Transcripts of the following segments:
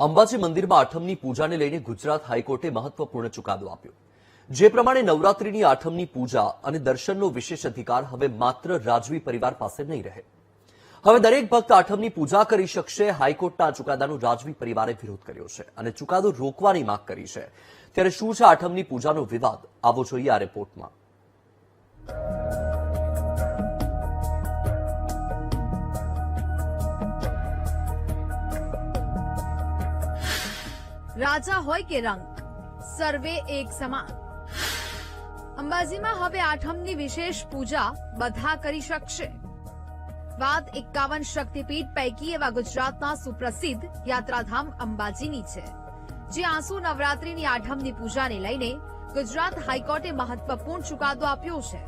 અંબાજી મંદિરમાં આઠમની પૂજાને લઈને ગુજરાત હાઈકોર્ટે મહત્વપૂર્ણ ચુકાદો આપ્યો. જે પ્રમાણે નવરાત્રીની આઠમની પૂજા અને દર્શનનો વિશેષ અધિકાર હવે માત્ર રાજવી પરિવાર પાસે નહીં રહે. હવે દરેક ભક્ત આઠમની પૂજા કરી શકશે, હાઈકોર્ટના ચુકાદાનો રાજવી પરિવારે વિરોધ કર્યો છે અને ચુકાદો રોકવાની માંગ કરી છે. ત્યારે શું છે આઠમની પૂજાનો વિવાદ? આવો જોઈએ આ રિપોર્ટમાં. રાજા હોય કે રંગ, સર્વે એક સમાન. અંબાજીમાં હવે આઠમની વિશેષ પૂજા બધા કરી શકશે. વાત એકાવન શક્તિપીઠ પૈકી એવા ગુજરાતના સુપ્રસિદ્ધ યાત્રાધામ અંબાજીની છે, જે આંસુ નવરાત્રીની આઠમની પૂજાને લઈને ગુજરાત હાઈકોર્ટે મહત્વપૂર્ણ ચુકાદો આપ્યો છે.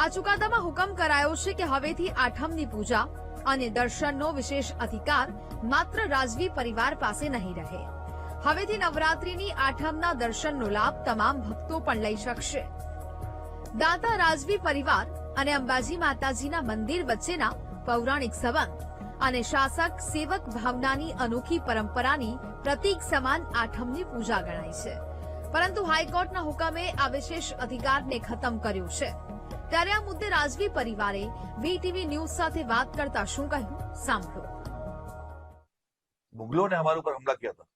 આ ચુકાદામાં હુકમ કરાયો છે કે હવેથી આઠમની પૂજા અને દર્શનનો વિશેષ અધિકાર માત્ર રાજવી પરિવાર પાસે નહીં રહે. હવેથી નવરાત્રીની આઠમના દર્શનનો લાભ તમામ ભક્તો પણ લઈ શકશે. દાતા રાજવી પરિવાર અને અંબાજી માતાજીના મંદિર વચ્ચેના પૌરાણિક સંબંધ અને શાસક સેવક ભાવનાની અનોખી પરંપરાની પ્રતીક સમાન આઠમની પૂજા ગણાય છે. પરંતુ હાઈકોર્ટના હુકમે આ વિશેષ અધિકારને ખતમ કર્યો છે. ત્યારે આ મુદ્દે રાજવી પરિવારે બીટીવી ન્યૂઝ સાથે વાત કરતા શું કહ્યું? સાંભળો. મુગલોને હમારા ઉપર હુમલા કિયા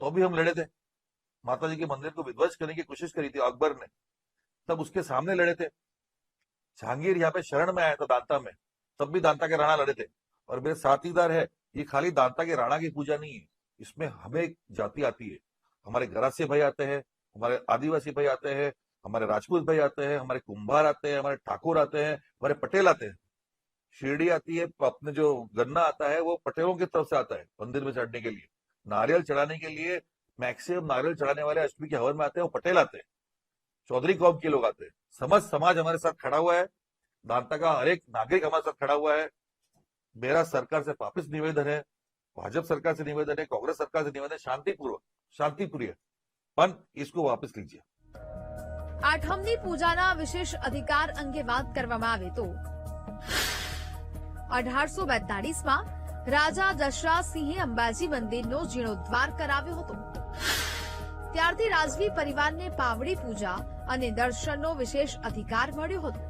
तो भी हम लड़े थे। माता जी के मंदिर को विध्वंस करने की कोशिश करी थी अकबर ने। तब उसके सामने लड़े थे। जहांगीर यहाँ पे शरण में आया था दांता में। तब भी दांता के राणा लड़े थे। और मेरे साथीदार है, ये खाली दांता के राणा की पूजा नहीं है। इसमें हमें जाति आती है। हमारे गरासी भाई आते हैं, हमारे आदिवासी भाई आते हैं, हमारे राजपूत भाई आते हैं, हमारे कुंभार आते हैं, हमारे ठाकुर आते हैं, हमारे पटेल आते हैं। शिरडी आती है, अपने जो गन्ना आता है, वो पटेलों की तरफ़ से आता है, मंदिर में चढ़ने के लिए। नारियल चढ़ाने के लिए मैक्सिमम नारियल चढ़ाने वाले अष्टमी के हवन में आते हैं वो पटेल आते हैं चौधरी कौम के लोग आते हैं समझ समाज हमारे साथ खड़ा हुआ है दांता का हर एक नागरिक हमारे साथ खड़ा हुआ है मेरा सरकार से वापस निवेदन है भाजपा सरकार से निवेदन है कांग्रेस सरकार से निवेदन है शांतिपूर्वक शांतिप्रिय પણ इसको वापस लीजिए આઠમની પૂજાના વિશેષ અધિકાર અંગે વાત કરવામાં આવે તો અઢારસો બેતાળીસમાં રાજા દશરાજસિંહે અંબાજી મંદિરનો જીર્ણોદ્ધાર કરાવ્યો હતો. ત્યારથી રાજવી પરિવારને પાવડી પૂજા અને દર્શનનો વિશેષ અધિકાર મળ્યો હતો.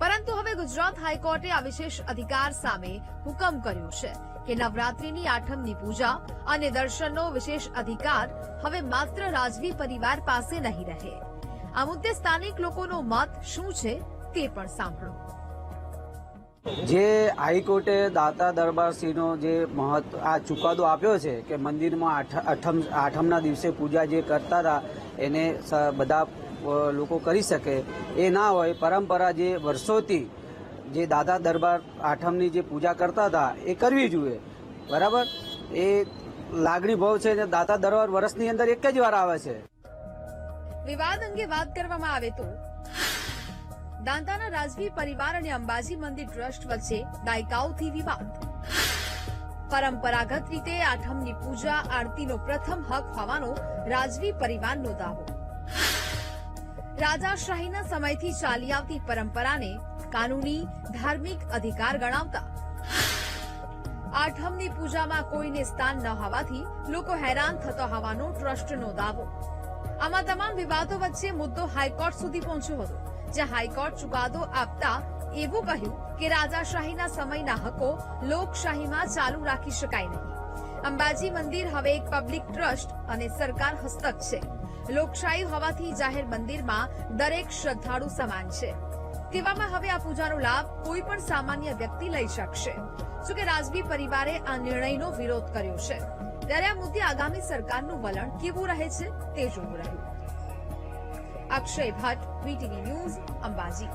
પરંતુ હવે ગુજરાત હાઈકોર્ટે આ વિશેષ અધિકાર સામે હુકમ કર્યો છે કે નવરાત્રીની આઠમની પૂજા અને દર્શનનો વિશેષ અધિકાર હવે માત્ર રાજવી પરિવાર પાસે નહીં રહે. આ મુદ્દે સ્થાનિક લોકોનો મત શું છે તે પણ સાંભળો. જે હાઈકોર્ટે દાતા દરબારસિંહનો જે મહત્વ, આ ચુકાદો આપ્યો છે કે મંદિરમાં આઠ- આઠમ, આઠમના દિવસે પૂજા જે કરતા હતા, એને બધા લોકો કરી શકે એ ના હોય, પરંપરા જે વર્ષોથી જે દાદા દરબાર આઠમની જે પૂજા કરતા હતા, એ કરવી જોઈએ. બરાબર? એ લાગણી ભાવ છે દાતા દરબાર વર્ષની અંદર એક જ વાર આવે છે. વિવાદ અંગે વાત કરવામાં આવે તો દાંતાના રાજવી પરિવાર અને અંબાજી મંદિર ટ્રસ્ટ વચ્ચે દાયકાઓથી વિવાદ. પરંપરાગત રીતે આઠમની પૂજા, આરતીનો પ્રથમ હક હોવાનો રાજવી પરિવારનો દાવો. રાજાશાહીના સમયથી ચાલી આવતી પરંપરાને કાનૂની, ધાર્મિક અધિકાર ગણાવતા. આઠમની પૂજામાં કોઈને સ્થાન ન હોવાથી લોકો હેરાન થતો હોવાનો ટ્રસ્ટનો દાવો. આમાં તમામ વિવાદો વચ્ચે મુદ્દો હાઈકોર્ટ સુધી પહોંચ્યો હતો. જ્યાં હાઈકોર્ટ ચુકાદો આપતા એવું કહ્યું કે રાજાશાહીના સમયના હકો લોકશાહીમાં ચાલુ રાખી શકાય નહીં. અંબાજી મંદિર હવે એક પબ્લિક ટ્રસ્ટ અને સરકાર હસ્તક છે. લોકશાહી હોવાથી જાહેર મંદિરમાં દરેક શ્રદ્ધાળુ સમાન છે. તેવામાં હવે આ પૂજાનો લાભ કોઈ પણ સામાન્ય વ્યક્તિ લઈ શકશે. જોકે રાજવી પરિવારે આ નિર્ણયનો વિરોધ કર્યો છે. ત્યારે આ મુદ્દે આગામી સરકારનું વલણ કેવું રહે છે તે જોવું રહ્યું. Akshay Bhatt VTV news Ambaji